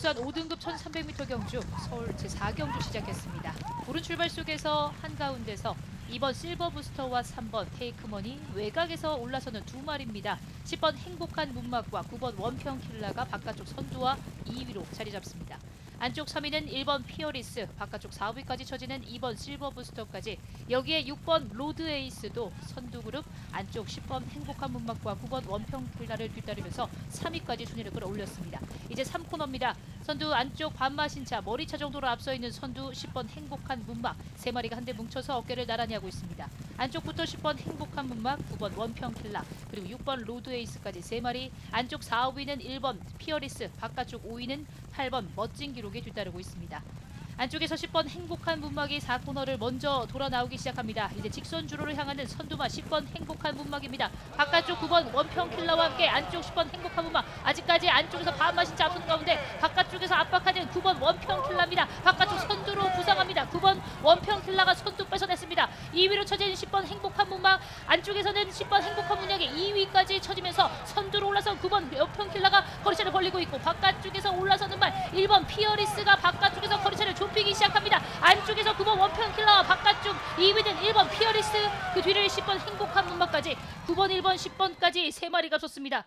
국산 5등급 1300m 경주 서울 제4경주 시작했습니다. 오른 출발 속에서 한가운데서 2번 실버 부스터와 3번 테이크머니 외곽에서 올라서는 두 마리입니다. 10번 행복한 문막과 9번 원평 킬라가 바깥쪽 선두와 2위로 자리 잡습니다. 안쪽 3위는 1번 피어리스, 바깥쪽 4위까지 쳐지는 2번 실버 부스터까지 여기에 6번 로드 에이스도 선두 그룹 안쪽 10번 행복한 문막과 9번 원평 킬라를 뒤따르면서 3위까지 순위를 끌어올렸습니다. 이제 3코너입니다. 선두 안쪽 반마신 차 머리차 정도로 앞서 있는 선두 10번 행복한 문막 세 마리가 한데 뭉쳐서 어깨를 나란히 하고 있습니다. 안쪽부터 10번 행복한 문막, 9번 원평 킬라, 그리고 6번 로드 에이스까지 세 마리. 안쪽 4, 5위는 1번 피어리스, 바깥쪽 5위는 8번 멋진 기록에 뒤따르고 있습니다. 안쪽에서 10번 행복한 문막이 4코너를 먼저 돌아 나오기 시작합니다. 이제 직선 주로를 향하는 선두마 10번 행복한 문막입니다. 바깥쪽 9번 원평 킬러와 함께 안쪽 10번 행복한 문막 아직까지 안쪽에서 반마신 잡은 가운데 바깥쪽에서 압박하는 9번 원평 킬라입니다. 바깥쪽 선두로 부상합니다. 9번 원평 킬라가 선두 뺏어냈습니다. 2위로 쳐진 10번 행복한 문막 안쪽에서는 10번 행복한 문막이 2위까지 쳐지면서 선두로 올라선 9번 원평 킬라가 거리차를 벌리고 있고 바깥쪽에서 올라서는 말 1번 피어리스가 거리차를 좁히기 시작합니다. 안쪽에서 9번 원평 킬러와 바깥쪽 2위는 1번 피어리스 그 뒤를 10번 행복한 문막까지 9번 1번 10번까지 세 마리가 섰습니다.